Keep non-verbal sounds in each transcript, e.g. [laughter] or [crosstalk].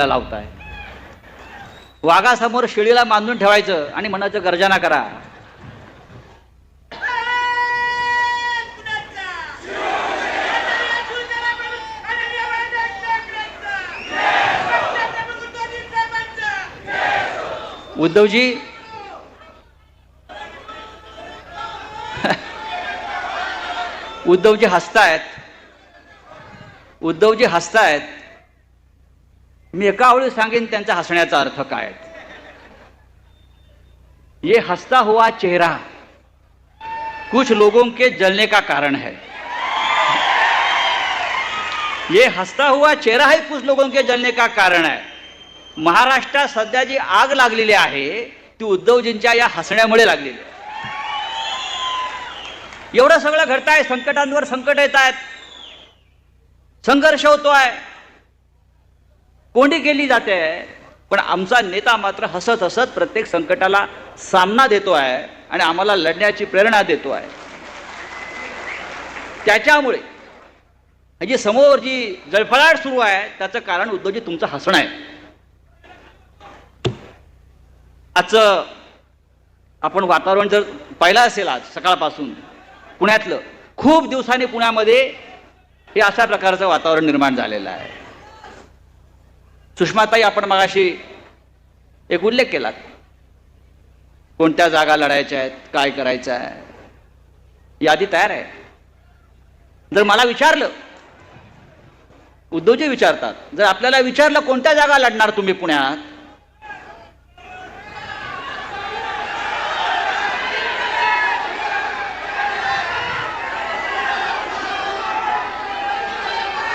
लावताय. वाघासमोर शिळीला बांधून ठेवायचं आणि म्हणायचं गर्जना करा. उद्धवजी [laughs] उद्धवजी हसतायत. उद्धवजी हसतायत. मी एका आवडी सांगेन त्यांचा हसण्याचा अर्थ काय? ये हसता हुआ चेहरा कुछ लोगों के जलने का कारण है। ये हसता हुआ चेहरा ही कुछ लोगों के जलने का कारण है। महाराष्ट्रात सध्या जी आग लागलेली आहे ती उद्धवजींच्या या हसण्यामुळे लागलेली आहे। एवढं सगळं घडताय संकटांवर संकट येत आहेत संघर्ष होतोय कोंडी केली जाते. पण आमचा नेता मात्र हसत हसत प्रत्येक संकटाला सामना देतो आहे आणि आम्हाला लढण्याची प्रेरणा देतो आहे. त्याच्यामुळे जी समोर जी जळफळाट सुरू आहे त्याचं कारण उद्धवजी तुमचं हसणं आहे. आजचं आपण वातावरण जर पाहिलं असेल आज सकाळपासून पुण्यातलं खूप दिवसांनी पुण्यामध्ये हे अशा प्रकारचं वातावरण निर्माण झालेलं आहे. सुषमाताई आपण मगाशी एक उल्लेख केला कोणत्या जागा लढायच्या आहेत काय करायचं आहे यादी तयार आहे. जर मला विचारलं उद्धवजी विचारतात जर आपल्याला विचारलं कोणत्या जागा लढणार तुम्ही पुण्यात?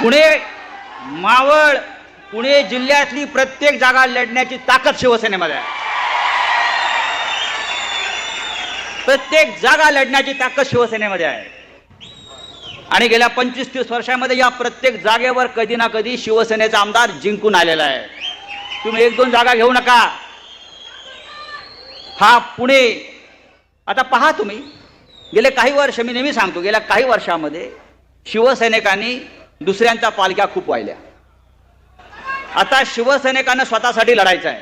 पुणे मावळ पुणे जिल्ह्यातली प्रत्येक जागा लढण्याची ताकद शिवसेनेमध्ये आहे. प्रत्येक जागा लढण्याची ताकद शिवसेनेमध्ये आहे. आणि गेल्या पंचवीस तीस वर्षामध्ये या प्रत्येक जागेवर कधी ना कधी शिवसेनेचा आमदार जिंकून आलेला आहे. तुम्ही एक दोन जागा घेऊ नका. हा पुणे आता पहा तुम्ही. गेले काही वर्ष मी नेहमी सांगतो गेल्या काही वर्षामध्ये शिवसैनिकांनी दुसऱ्यांच्या पालख्या खूप वाहिल्या. आता शिवसैनिकांना स्वतःसाठी लढायचं आहे.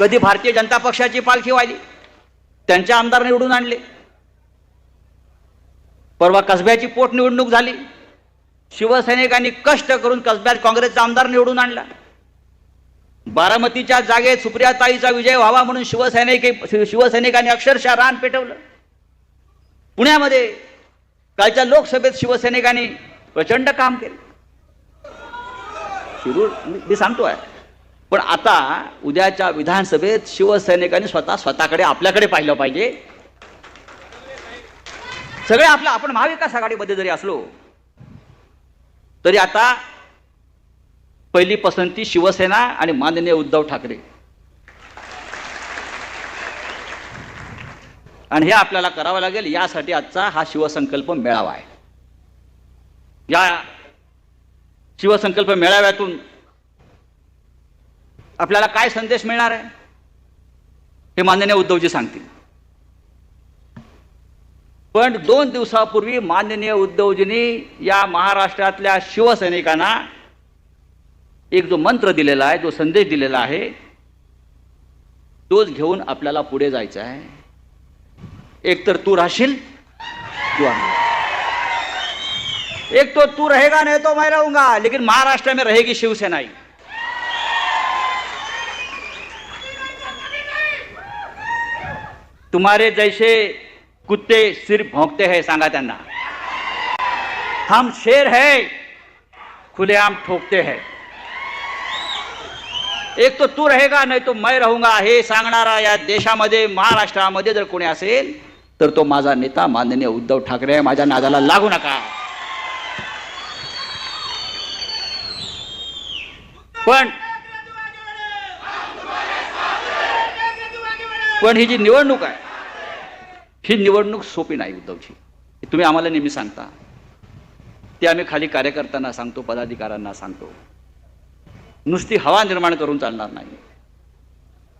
कधी भारतीय जनता पक्षाची पालखी वाहिली त्यांचे आमदार निवडून आणले. परवा कसब्याची पोटनिवडणूक झाली. शिवसैनिकांनी कष्ट करून कसब्यात काँग्रेसचा आमदार निवडून आणला. बारामतीच्या जागेत सुप्रियाताईचा विजय व्हावा म्हणून शिवसैनिक शिवसैनिकांनी अक्षरशः रान पेटवलं. पुण्यामध्ये कालच्या लोकसभेत शिवसैनिकांनी प्रचंड काम केलं. शिरूर मी मी सांगतोय. पण आता उद्याच्या विधानसभेत शिवसैनिकांनी स्वतः स्वतःकडे आपल्याकडे पाहिलं पाहिजे. सगळे आपलं आपण महाविकास आघाडीमध्ये जरी असलो तरी आता पहिली पसंती शिवसेना आणि माननीय उद्धव ठाकरे. आणि हे आपल्याला करावं लागेल यासाठी आजचा हा शिवसंकल्प मेळावा आहे. या शिवसंकल्प मेळाव्यातून आपल्याला काय संदेश मिळणार आहे? हे माननीय उद्धवजी सांगतील. पण दोन दिवसापूर्वी माननीय उद्धवजींनी या महाराष्ट्रातल्या शिवसैनिकांना एक जो मंत्र दिलेला आहे जो संदेश दिलेला आहे तोच घेऊन आपल्याला पुढे जायचं आहे. एक तर तू राहशील तू एक तो तू रहेगा नहीं तो मैं रहूंगा लेकिन महाराष्ट्र में रहेगी शिवसेना ही। तुम्हारे जैसे कुत्ते सिर्फ भोंकते हैं सांगा त्यांना। हम शेर है खुलेआम ठोकते हैं। एक तो तू रहेगा नाही तो मैं रहूंगा हे सांगणारा या देशामध्ये महाराष्ट्रामध्ये जर कोणी असेल तर तो माझा नेता माननीय उद्धव ठाकरे माझ्या नादाला लागू नका। पण पण ही जी निवडणूक आहे ही निवडणूक सोपी नाही उद्धवची तुम्ही आम्हाला नेहमी सांगता. ते आम्ही खाली कार्यकर्त्यांना सांगतो पदाधिकाऱ्यांना सांगतो. नुसती हवा निर्माण करून चालणार नाही.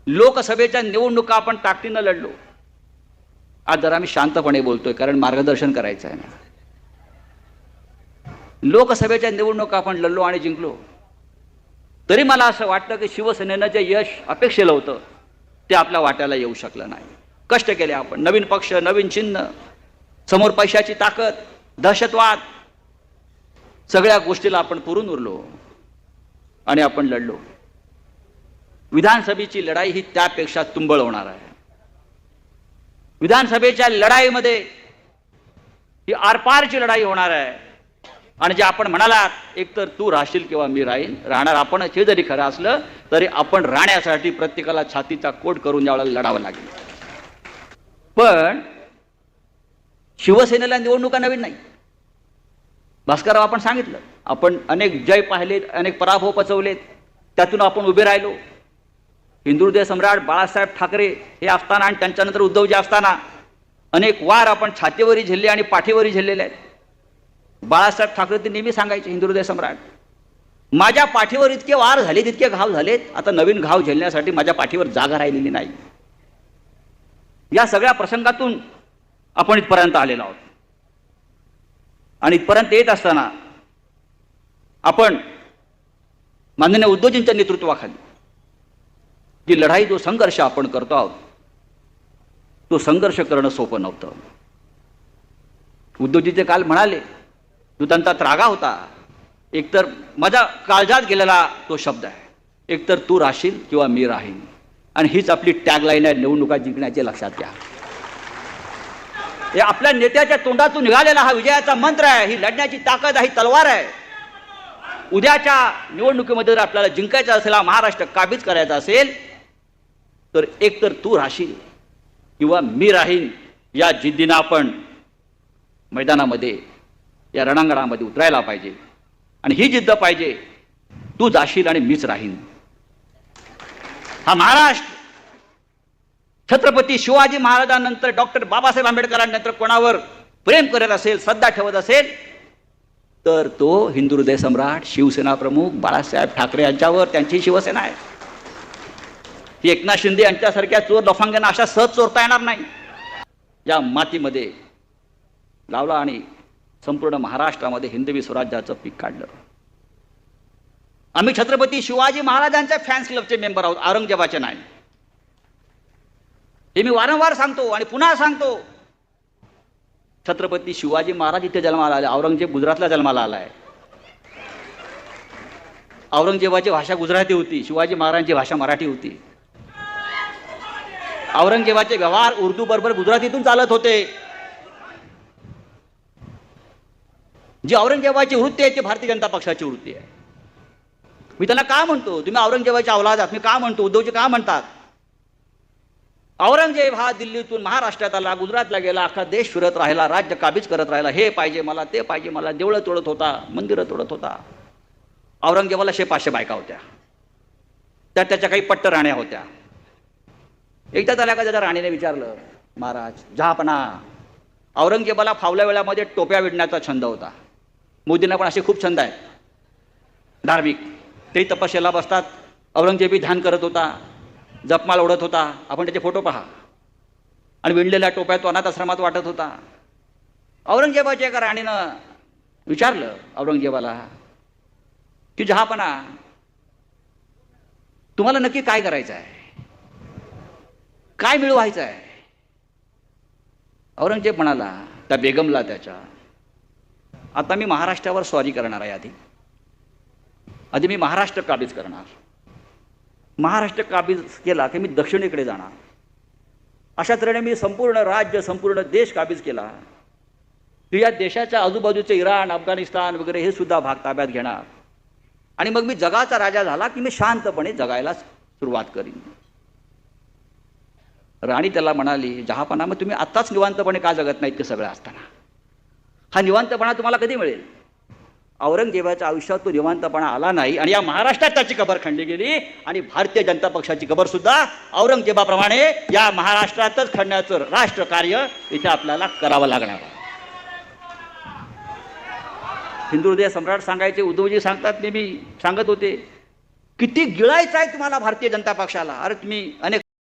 लोकसभेच्या निवडणुका आपण ताकदीनं लढलो. आज जरा आम्ही शांतपणे बोलतोय कारण मार्गदर्शन करायचं आहे ना. लोकसभेच्या निवडणुका आपण लढलो आणि जिंकलो. तरी मला असं वाटतं की शिवसेनेनं जे यश अपेक्षेलं होतं ते आपल्या वाट्याला येऊ शकलं नाही. कष्ट केले आपण. नवीन पक्ष नवीन चिन्ह समोर पैशाची ताकद दहशतवाद सगळ्या गोष्टीला आपण पुरून उरलो आणि आपण लढलो. विधानसभेची लढाई ही त्यापेक्षा तुंबळ होणार आहे. विधानसभेच्या लढाईमध्ये ही आरपारची लढाई होणार आहे. आणि जे आपण म्हणालात एकतर तू राहशील किंवा मी राहील राहणार आपण हे जरी खरं असलं तरी आपण राहण्यासाठी प्रत्येकाला छातीचा कोट करून ज्यावेळेला लढावं लागेल. पण शिवसेनेला निवडणुका नवीन नाही भास्करराव आपण सांगितलं आपण अनेक जय पाहिलेत अनेक पराभव पचवलेत त्यातून आपण उभे राहिलो. हिंदू सम्राट बाळासाहेब ठाकरे हे असताना आणि त्यांच्यानंतर उद्धवजी असताना अनेक वार आपण छातीवरी झेलले आणि पाठीवरी झेललेले आहेत. बाळासाहेब ठाकरे ते नेहमी सांगायचे हिंदू हृदय सम्राट माझ्या पाठीवर इतके वार झाले इतके घाव झालेत आता नवीन घाव झेलण्यासाठी माझ्या पाठीवर जागा राहिलेली नाही. या सगळ्या प्रसंगातून आपण इथपर्यंत आलेलो आहोत. आणि इथपर्यंत येत असताना आपण माननीय उद्योजींच्या नेतृत्वाखाली जी लढाई जो संघर्ष आपण करतो आहोत तो संघर्ष करणं सोपं नव्हतं. उद्योजीचे काल म्हणाले तो त्रागा होता. एकतर माझ्या काळजात गेलेला तो शब्द आहे. एकतर तू राहशील किंवा मी राहीन. आणि हीच आपली टॅगलाईन आहे निवडणुका जिंकण्याचे लक्षात घ्या. हे आपल्या नेत्याच्या तोंडातून निघालेला हा विजयाचा मंत्र आहे. ही लढण्याची ताकद आहे ही तलवार आहे. उद्याच्या निवडणुकीमध्ये जर आपल्याला जिंकायचं असेल हा महाराष्ट्र काबीज करायचा असेल तर एक तर तू राहशील किंवा मी राहीन या जिद्दीनं आपण मैदानामध्ये या रणांगणामध्ये उतरायला पाहिजे. आणि ही जिद्द पाहिजे. तू जाशील आणि मीच राहीन. हा महाराष्ट्र. छत्रपती शिवाजी महाराजांनंतर डॉक्टर बाबासाहेब आंबेडकरांनंतर कोणावर प्रेम करत असेल श्रद्धा ठेवत असेल? तर तो हिंदू हृदय सम्राट शिवसेना प्रमुख बाळासाहेब ठाकरे यांच्यावर त्यांची शिवसेना आहे. ही एकनाथ शिंदे यांच्यासारख्या चोर लफांग्यांना अशा सहज चोरता येणार नाही. या मातीमध्ये लावला आणि संपूर्ण महाराष्ट्रामध्ये हिंदवी स्वराज्याचं पीक काढलं. आम्ही छत्रपती शिवाजी महाराजांच्या फॅन्स क्लबचे मेंबर आहोत औरंगजेबाचे नाही. हे मी वारंवार सांगतो आणि पुन्हा सांगतो. छत्रपती शिवाजी महाराज इथे जन्माला आले औरंगजेब गुजरातला जन्माला आलाय. औरंगजेबाची भाषा गुजराती होती शिवाजी महाराजांची भाषा मराठी होती. औरंगजेबाचे व्यवहार उर्दू बरोबर गुजरातीतून चालत होते. जी औरंगजेबाची वृत्ती आहे ती भारतीय जनता पक्षाची वृत्ती आहे. मी त्यांना का म्हणतो? तुम्ही औरंगजेबाच्या अवलाद मी का म्हणतो? उद्धवजी का म्हणतात? औरंगजेब हा दिल्लीतून महाराष्ट्रात आला गुजरातला गेला अख्खा देश फिरत राहिला राज्य काबीज करत राहिला. हे पाहिजे मला ते पाहिजे मला देवळं तोडत होता मंदिरं तोडत होता. औरंगजेबाला शे पाचशे बायका होत्या. त्यात त्याच्या काही पट्ट राण्या होत्या. एकदा त्याला का त्याच्या राणीने विचारलं महाराज जहापणा. औरंगजेबाला फावल्या वेळामध्ये टोप्या विडण्याचा छंद होता. मोदींना पण असे खूप छंद आहेत. धार्मिक. ते तपश्याला बसतात. औरंगजेबी ध्यान करत होता. जपमाल ओढत होता. आपण त्याचे फोटो पहा. आणि विणलेल्या टोप्या तो अनाथ आश्रमात वाटत होता. औरंगजेबाच्या एका राणीनं विचारलं औरंगजेबाला की जहापणा तुम्हाला नक्की काय करायचं आहे काय मिळवायचं आहे औरंगजेब म्हणाला त्या बेगमला त्याच्या आता मी महाराष्ट्रावर स्वारी करणार आहे आधी. आधी मी महाराष्ट्र काबीज करणार. महाराष्ट्र काबीज केला की मी दक्षिणेकडे जाणार. अशा तऱ्हेने मी संपूर्ण राज्य संपूर्ण देश काबीज केला. की या देशाच्या आजूबाजूचे इराण अफगाणिस्तान वगैरे हे सुद्धा भाग ताब्यात घेणार. आणि मग मी जगाचा राजा झाला की मी शांतपणे जगायला सुरुवात करीन. राणी त्याला म्हणाली जहापणा मग तुम्ही आत्ताच निवांतपणे का जगत नाहीत ते सगळं असताना? हा निवांतपणा तुम्हाला कधी मिळेल? औरंगजेबाच्या आयुष्यात तो निवांतपणा आला नाही आणि या महाराष्ट्रात त्याची कबर खणली गेली आणि भारतीय जनता पक्षाची कबर सुद्धा औरंगजेबाप्रमाणे या महाराष्ट्रातच खणण्याचं राष्ट्र कार्य इथे आपल्याला करावं लागणार आहे. हिंदू हृदय सम्राट सांगायचे उद्धवजी सांगतात नेहमी सांगत होते किती गिळायचं आहे तुम्हाला भारतीय जनता पक्षाला? अरे तुम्ही अनेक